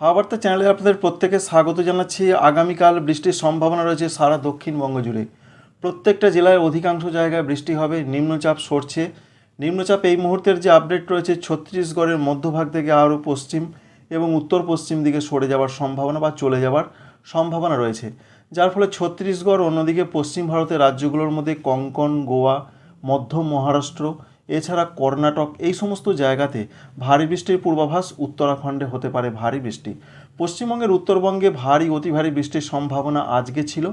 হাওয়াবার্তা চ্যানেলে আপনাদের প্রত্যেকে স্বাগত জানাচ্ছি। আগামীকাল বৃষ্টির সম্ভাবনা রয়েছে সারা দক্ষিণবঙ্গ জুড়ে প্রত্যেকটা জেলায় অধিকাংশ জায়গায় বৃষ্টি হবে, নিম্নচাপ সরছে। নিম্নচাপ এই মুহূর্তের যে আপডেট রয়েছে, ছত্তিশগড়ের মধ্যভাগ থেকে আরও পশ্চিম এবং উত্তর পশ্চিম দিকে সরে যাওয়ার সম্ভাবনা বা চলে যাওয়ার সম্ভাবনা রয়েছে। যার ফলে ছত্তিশগড়, অন্যদিকে পশ্চিম ভারতের রাজ্যগুলোর মধ্যে কঙ্কন, গোয়া, মধ্য মহারাষ্ট্র এছাড়া কর্ণাটক এই সমস্ত জায়গাতে ভারী বৃষ্টির পূর্বাভাস উত্তরাখণ্ডে হতে পারে ভারী বৃষ্টি। পশ্চিমবঙ্গের উত্তরবঙ্গে ভারী, অতি ভারী বৃষ্টির সম্ভাবনা আজকে ছিল।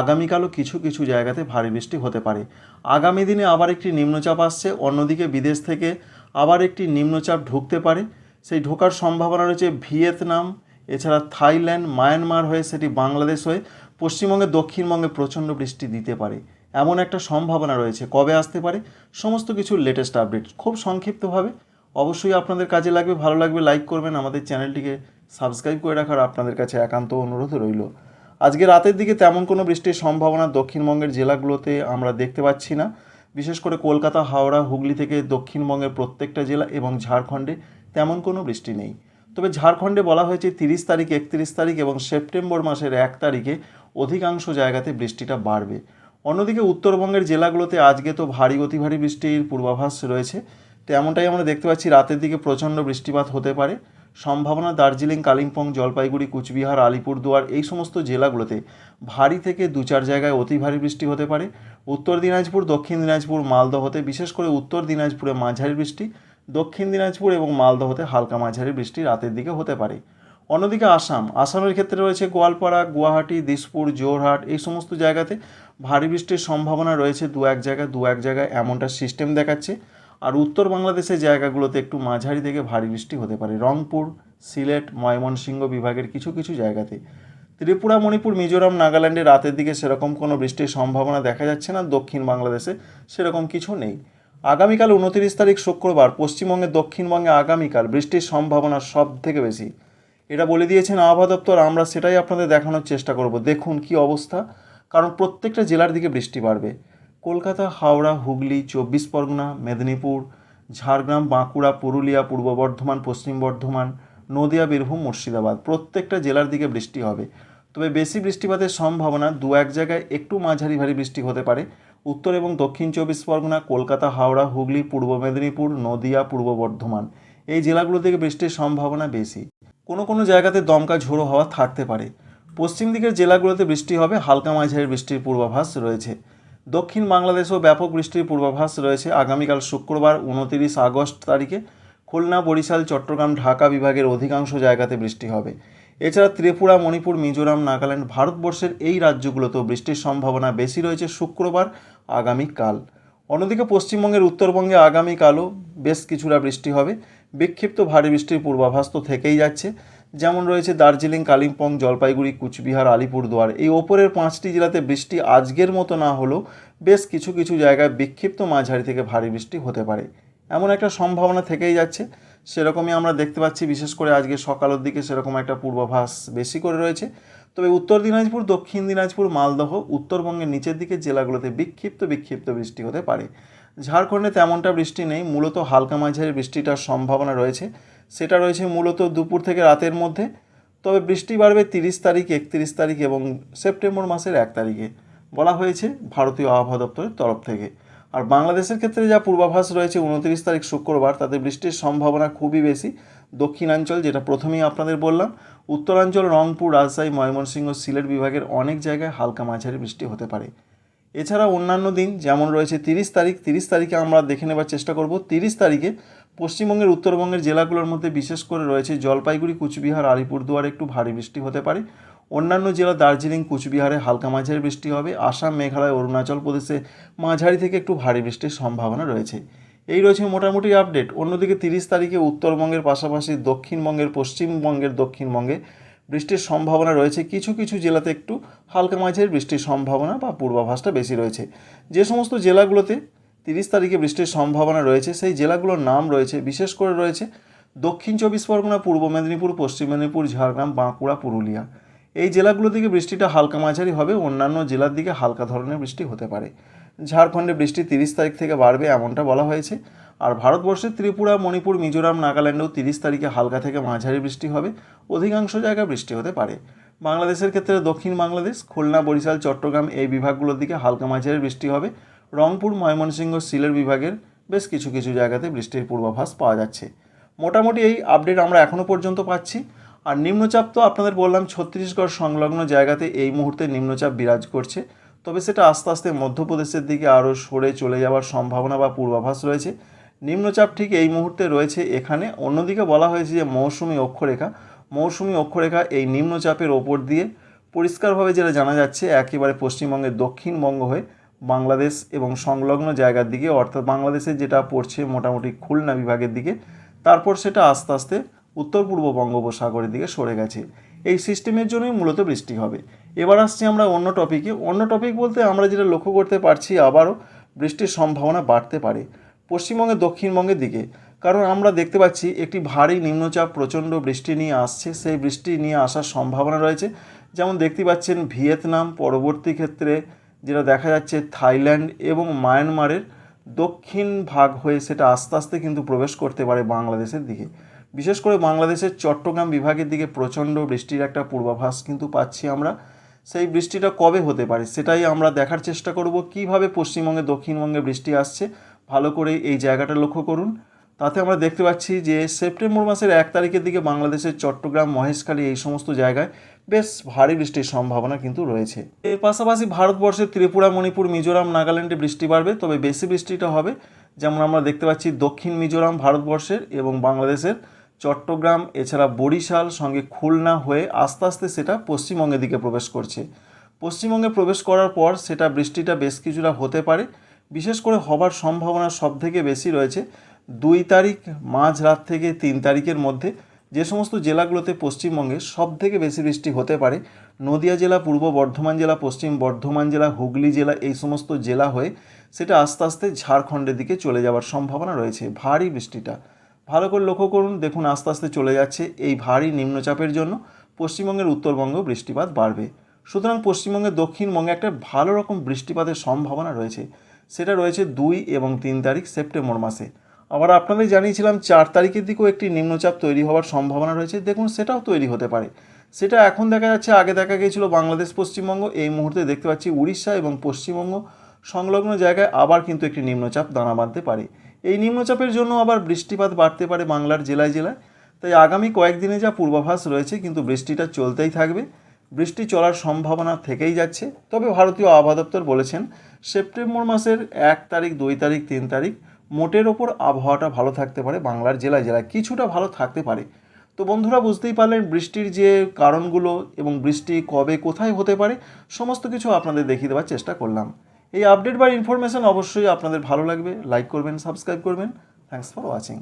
আগামীকালও কিছু কিছু জায়গাতে ভারী বৃষ্টি হতে পারে। আগামী দিনে আবার একটি নিম্নচাপ আসছে। অন্যদিকে বিদেশ থেকে আবার একটি নিম্নচাপ ঢুকতে পারে। সেই ঢোকার সম্ভাবনা রয়েছে ভিয়েতনাম, এছাড়া থাইল্যান্ড, মায়ানমার হয়ে সেটি বাংলাদেশ হয়ে পশ্চিমবঙ্গে দক্ষিণবঙ্গে প্রচণ্ড বৃষ্টি দিতে পারে। এমন একটা সম্ভাবনা রয়েছে। কবে আসতে পারে? সমস্ত কিছু লেটেস্ট আপডেট খুব সংক্ষিপ্তভাবে। অবশ্যই আপনাদের কাজে লাগবে, ভালো লাগবে লাইক করবেন। আমাদের চ্যানেলটিকে সাবস্ক্রাইব করে রাখার আপনাদের কাছে একান্ত অনুরোধ রইল। আজকে রাতের দিকে তেমন কোনো বৃষ্টির সম্ভাবনা দক্ষিণবঙ্গের জেলাগুলোতে আমরা দেখতে পাচ্ছি না। বিশেষ করে কলকাতা, হাওড়া, হুগলি থেকে দক্ষিণবঙ্গের প্রত্যেকটা জেলা এবং ঝাড়খণ্ডে তেমন কোনো বৃষ্টি নেই। তবে ঝাড়খণ্ডে বলা হয়েছে তিরিশ তারিখ, একত্রিশ তারিখ এবং সেপ্টেম্বর মাসের এক তারিখে অধিকাংশ জায়গাতে বৃষ্টিটা বাড়বে। অন্যদিকে উত্তরবঙ্গের জেলাগুলোতে আজকে তো ভারী অতি ভারী বৃষ্টির পূর্বাভাস রয়েছে। তো এমনটাই আমরা দেখতে পাচ্ছি রাতের দিকে প্রচণ্ড বৃষ্টিপাত হতে পারে। সম্ভাবনা দার্জিলিং, কালিম্পং, জলপাইগুড়ি, কুচবিহার, আলিপুরদুয়ার এই সমস্ত জেলাগুলোতে ভারী থেকে দু চার জায়গায় অতি ভারী বৃষ্টি হতে পারে। উত্তর দিনাজপুর, দক্ষিণ দিনাজপুর, মালদহতে বিশেষ করে উত্তর দিনাজপুরে মাঝারি বৃষ্টি, দক্ষিণ দিনাজপুর এবং মালদহতে হালকা মাঝারি বৃষ্টি রাতের দিকে হতে পারে। অন্যদিকে আসাম, আসামের ক্ষেত্রে রয়েছে গোয়ালপাড়া, গুয়াহাটি, দিসপুর জোরহাট এই সমস্ত জায়গাতে ভারী বৃষ্টির সম্ভাবনা রয়েছে দু এক জায়গায়, দু এক জায়গায় এমনটা সিস্টেম দেখাচ্ছে। আর উত্তর বাংলাদেশের জায়গাগুলোতে একটু মাঝারি থেকে ভারী বৃষ্টি হতে পারে। রংপুর, সিলেট, ময়মনসিংহ বিভাগের কিছু কিছু জায়গাতে। ত্রিপুরা, মণিপুর, মিজোরাম, নাগাল্যান্ডে রাতের দিকে সেরকম কোনো বৃষ্টির সম্ভাবনা দেখা যাচ্ছে না। দক্ষিণ বাংলাদেশে সেরকম কিছু নেই। আগামীকাল উনতিরিশ তারিখ শুক্রবার পশ্চিমবঙ্গে দক্ষিণবঙ্গে আগামীকাল বৃষ্টির সম্ভাবনা সব থেকে বেশি। এটা বলে দিয়েছেন আবহাওয়া দপ্তর, আমরা সেটাই আপনাদের দেখানোর চেষ্টা করব। দেখুন কি অবস্থা। কারণ প্রত্যেকটা জেলার দিকে বৃষ্টি বাড়বে। কলকাতা, হাওড়া, হুগলি, চব্বিশ পরগনা, মেদিনীপুর, ঝাড়গ্রাম, বাঁকুড়া, পুরুলিয়া, পূর্ব বর্ধমান, পশ্চিম বর্ধমান, নদিয়া, বীরভূম, মুর্শিদাবাদ, প্রত্যেকটা জেলার দিকে বৃষ্টি হবে। তবে বেশি বৃষ্টিপাতের সম্ভাবনা দু এক জায়গায় একটু মাঝারি ভারী বৃষ্টি হতে পারে। উত্তর এবং দক্ষিণ চব্বিশ পরগনা, কলকাতা, হাওড়া, হুগলি, পূর্ব মেদিনীপুর, নদিয়া, পূর্ব বর্ধমান, এই জেলাগুলো থেকে বৃষ্টির সম্ভাবনা বেশি। কোনো কোনো জায়গাতে দমকা ঝোড়ো হওয়া থাকতে পারে। পশ্চিম দিকের জেলাগুলোতে বৃষ্টি হবে, হালকা মাঝারি বৃষ্টির পূর্বাভাস রয়েছে। দক্ষিণ বাংলাদেশেও ব্যাপক বৃষ্টির পূর্বাভাস রয়েছে আগামীকাল শুক্রবার উনতিরিশ আগস্ট তারিখে। খুলনা, বরিশাল, চট্টগ্রাম, ঢাকা বিভাগের অধিকাংশ জায়গাতে বৃষ্টি হবে। এছাড়া ত্রিপুরা, মণিপুর, মিজোরাম, নাগাল্যান্ড, ভারতবর্ষের এই রাজ্যগুলোতেও বৃষ্টির সম্ভাবনা বেশি রয়েছে শুক্রবার, আগামীকাল। অন্যদিকে পশ্চিমবঙ্গের উত্তরবঙ্গে আগামীকালও বেশ কিছুটা বৃষ্টি হবে। বিক্ষিপ্ত ভারী বৃষ্টির পূর্বাভাস তো থেকেই যাচ্ছে। যেমন রয়েছে দার্জিলিং, কালিম্পং, জলপাইগুড়ি, কুচবিহার, আলিপুরদুয়ার। এই ওপরের পাঁচটি জেলাতে বৃষ্টি আজকের মতো না হলেও বেশ কিছু কিছু জায়গায় বিক্ষিপ্ত মাঝারি থেকে ভারী বৃষ্টি হতে পারে। এমন একটা সম্ভাবনা থেকেই যাচ্ছে। সেরকমই আমরা দেখতে পাচ্ছি, বিশেষ করে আজকে সকালের দিকে সেরকম একটা পূর্বাভাস বেশি করে রয়েছে। তবে উত্তর দিনাজপুর, দক্ষিণ দিনাজপুর, মালদহ, উত্তরবঙ্গের নিচের দিকের জেলাগুলোতে বিক্ষিপ্ত বিক্ষিপ্ত বৃষ্টি হতে পারে। ঝাড়খণ্ডে তেমনটা বৃষ্টি নেই, মূলত হালকা মাঝারি বৃষ্টিটার সম্ভাবনা রয়েছে। সেটা রয়েছে মূলত দুপুর থেকে রাতের মধ্যে, তবে বৃষ্টি বাড়বে তিরিশ তারিখ, একত্রিশ তারিখ এবং সেপ্টেম্বর মাসের এক তারিখে, বলা হয়েছে ভারতীয় আবহাওয়া দপ্তরের তরফ থেকে। আর বাংলাদেশের ক্ষেত্রে যা পূর্বাভাস রয়েছে, উনত্রিশ তারিখ শুক্রবার, তাতে বৃষ্টির সম্ভাবনা খুবই বেশি। দক্ষিণাঞ্চল, যেটা প্রথমেই আপনাদের বললাম, উত্তরাঞ্চল, রংপুর, রাজশাহী, ময়মনসিংহ, সিলেট বিভাগের অনেক জায়গায় হালকা মাঝারি বৃষ্টি হতে পারে। এছাড়া অন্যান্য দিন, যেমন রয়েছে তিরিশ তারিখ, তিরিশ তারিখে আমরা দেখে নেবার চেষ্টা করব। তিরিশ তারিখে পশ্চিমবঙ্গের, উত্তরবঙ্গের জেলাগুলোর মধ্যে বিশেষ করে রয়েছে জলপাইগুড়ি, কুচবিহার, আলিপুরদুয়ারে, একটু ভারী বৃষ্টি হতে পারে। অন্যান্য জেলা দার্জিলিং, কুচবিহারে হালকা মাঝারি বৃষ্টি হবে। আসাম, মেঘালয়, অরুণাচল প্রদেশে মাঝারি থেকে একটু ভারী বৃষ্টির সম্ভাবনা রয়েছে। এই রয়েছে মোটামুটি আপডেট। অন্যদিকে তিরিশ তারিখে উত্তরবঙ্গের পাশাপাশি দক্ষিণবঙ্গের, পশ্চিমবঙ্গের দক্ষিণবঙ্গে বৃষ্টির সম্ভাবনা রয়েছে। কিছু কিছু জেলাতে একটু হালকা মাঝের বৃষ্টির সম্ভাবনা বা পূর্বাভাসটা বেশি রয়েছে। যে সমস্ত জেলাগুলোতে তিরিশ তারিখে বৃষ্টির সম্ভাবনা রয়েছে, সেই জেলাগুলোর নাম রয়েছে। বিশেষ করে রয়েছে দক্ষিণ চব্বিশ পরগনা, পূর্ব মেদিনীপুর, পশ্চিম মেদিনীপুর, ঝাড়গ্রাম, বাঁকুড়া, পুরুলিয়া। এই জেলাগুলো থেকে বৃষ্টিটা হালকা মাঝারি হবে, অন্যান্য জেলার দিকে হালকা ধরনের বৃষ্টি হতে পারে। ঝাড়খণ্ডে বৃষ্টি তিরিশ তারিখ থেকে বাড়বে এমনটা বলা হয়েছে। আর ভারতবর্ষের ত্রিপুরা, মণিপুর, মিজোরাম, নাগাল্যান্ডেও তিরিশ তারিখে হালকা থেকে মাঝারি বৃষ্টি হবে। অধিকাংশ জায়গায় বৃষ্টি হতে পারে। বাংলাদেশের ক্ষেত্রে দক্ষিণ বাংলাদেশ, খুলনা, বরিশাল, চট্টগ্রাম এই বিভাগগুলোর দিকে হালকা মাঝারি বৃষ্টি হবে। রংপুর, ময়মনসিংহ, সিলেট বিভাগের বেশ কিছু কিছু জায়গাতে বৃষ্টির পূর্বাভাস পাওয়া যাচ্ছে। মোটামুটি এই আপডেট আমরা এখনও পর্যন্ত পাচ্ছি। আর নিম্নচাপ তো আপনাদের বললাম, ছত্তিশগড় সংলগ্ন জায়গাতে এই মুহূর্তে নিম্নচাপ বিরাজ করছে। তবে সেটা আস্তে আস্তে মধ্যপ্রদেশের দিকে আরও সরে চলে যাওয়ার সম্ভাবনা বা পূর্বাভাস রয়েছে। নিম্নচাপ ঠিক এই মুহূর্তে রয়েছে এখানে। অন্যদিকে বলা হয়েছে যে মৌসুমি অক্ষরেখা মৌসুমি অক্ষরেখা এই নিম্নচাপের ওপর দিয়ে পরিষ্কারভাবে যেটা জানা যাচ্ছে, একেবারে পশ্চিমবঙ্গের দক্ষিণবঙ্গ হয়ে বাংলাদেশ এবং সংলগ্ন জায়গার দিকে, অর্থাৎ বাংলাদেশে যেটা পড়ছে মোটামুটি খুলনা বিভাগের দিকে, তারপর সেটা আস্তে আস্তে উত্তর পূর্ব বঙ্গোপসাগরের দিকে সরে গেছে। এই সিস্টেমের জন্যই মূলত বৃষ্টি হবে। এবার আসছি আমরা অন্য টপিকে। অন্য টপিক বলতে আমরা যেটা লক্ষ্য করতে পারছি, আবারও বৃষ্টির সম্ভাবনা বাড়তে পারে। পশ্চিমবঙ্গের, দক্ষিণবঙ্গের দিকে। কারণ আমরা দেখতে পাচ্ছি একটি ভারী নিম্নচাপ, প্রচণ্ড বৃষ্টি নিয়ে আসছে। সেই বৃষ্টি নিয়ে আসার সম্ভাবনা রয়েছে। যেমন দেখতে পাচ্ছেন ভিয়েতনাম, পরবর্তী ক্ষেত্রে যেটা দেখা যাচ্ছে থাইল্যান্ড এবং মায়ানমারের দক্ষিণ ভাগ হয়ে সেটা আস্তে আস্তে কিন্তু প্রবেশ করতে পারে বাংলাদেশের দিকে। বিশেষ করে বাংলাদেশের চট্টগ্রাম বিভাগের দিকে প্রচণ্ড বৃষ্টির একটা পূর্বাভাস কিন্তু পাচ্ছি আমরা। সেই বৃষ্টিটা কবে হতে পারে, সেটাই আমরা দেখার চেষ্টা করব। কীভাবে পশ্চিমবঙ্গে, দক্ষিণবঙ্গে বৃষ্টি আসছে ভালো করে এই জায়গাটা লক্ষ্য করুন। তাতে আমরা দেখতে পাচ্ছি যে সেপ্টেম্বর মাসের এক তারিখের দিকে বাংলাদেশের চট্টগ্রাম, মহেশখালী এই সমস্ত জায়গায় বেশ ভারী বৃষ্টির সম্ভাবনা কিন্তু রয়েছে। এর পাশাপাশি ভারতবর্ষের ত্রিপুরা, মণিপুর, মিজোরাম, নাগাল্যান্ডে বৃষ্টি বাড়বে, তবে বেশি বৃষ্টিটা হবে। যেমন আমরা দেখতে পাচ্ছি দক্ষিণ মিজোরাম ভারতবর্ষের এবং বাংলাদেশের চট্টগ্রাম, এছাড়া বরিশাল সঙ্গে খুলনা হয়ে আস্তে আস্তে সেটা পশ্চিমবঙ্গের দিকে প্রবেশ করছে। পশ্চিমবঙ্গে প্রবেশ করার পর সেটা বৃষ্টিটা বেশ কিছুটা হতে পারে। বিশেষ করে হবার সম্ভাবনা সব থেকে বেশি রয়েছে দুই তারিখ মাঝরাত থেকে তিন তারিখের মধ্যে। যে সমস্ত জেলাগুলোতে পশ্চিমবঙ্গে সব থেকে বেশি বৃষ্টি হতে পারে, নদিয়া জেলা, পূর্ব বর্ধমান জেলা, পশ্চিম বর্ধমান জেলা, হুগলি জেলা, এই সমস্ত জেলা হয়ে সেটা আস্তে আস্তে ঝাড়খণ্ডের দিকে চলে যাওয়ার সম্ভাবনা রয়েছে ভারী বৃষ্টিটা। ভালো করে লক্ষ্য করুন, দেখুন আস্তে আস্তে চলে যাচ্ছে এই ভারী নিম্নচাপের জন্য। পশ্চিমবঙ্গের উত্তরবঙ্গ বৃষ্টিপাত বাড়বে। সুতরাং পশ্চিমবঙ্গের দক্ষিণবঙ্গে একটা ভালো রকম বৃষ্টিপাতের সম্ভাবনা রয়েছে। সেটা রয়েছে দুই এবং তিন তারিখ সেপ্টেম্বর মাসে। আবার আপনাদের জানিয়েছিলাম চার তারিখের দিকেও একটি নিম্নচাপ তৈরি হওয়ার সম্ভাবনা রয়েছে। দেখুন, সেটাও তৈরি হতে পারে। সেটা এখন দেখা যাচ্ছে, আগে দেখা গিয়েছিল বাংলাদেশ, পশ্চিমবঙ্গ, এই মুহূর্তে দেখতে পাচ্ছি উড়িষ্যা এবং পশ্চিমবঙ্গ সংলগ্ন জায়গায় আবার কিন্তু একটি নিম্নচাপ দানা বাঁধতে পারে। এই নিম্নচাপের জন্য আবার বৃষ্টিপাত বাড়তে পারে বাংলার জেলায় জেলায়। তাই আগামী কয়েকদিনে যা পূর্বাভাস রয়েছে, কিন্তু বৃষ্টিটা চলতেই থাকবে। বৃষ্টি চলার সম্ভাবনা থেকেই যাচ্ছে। তবে ভারতীয় আবহাওয়া দপ্তর বলেছেন, সেপ্টেম্বর মাসের এক তারিখ, দুই তারিখ, তিন তারিখ মোটের ওপর আবহাওয়াটা ভালো থাকতে পারে বাংলার জেলায়। জেলায় কিছুটা ভালো থাকতে পারে। তো বন্ধুরা, বুঝতেই পারলেন বৃষ্টির যে কারণগুলো এবং বৃষ্টি কবে কোথায় হতে পারে, সমস্ত কিছু আপনাদের দেখিয়ে দেওয়ার চেষ্টা করলাম। এই আপডেট বা ইনফরমেশন অবশ্যই আপনাদের ভালো লাগবে। লাইক করবেন সাবস্ক্রাইব করবেন। Thanks for watching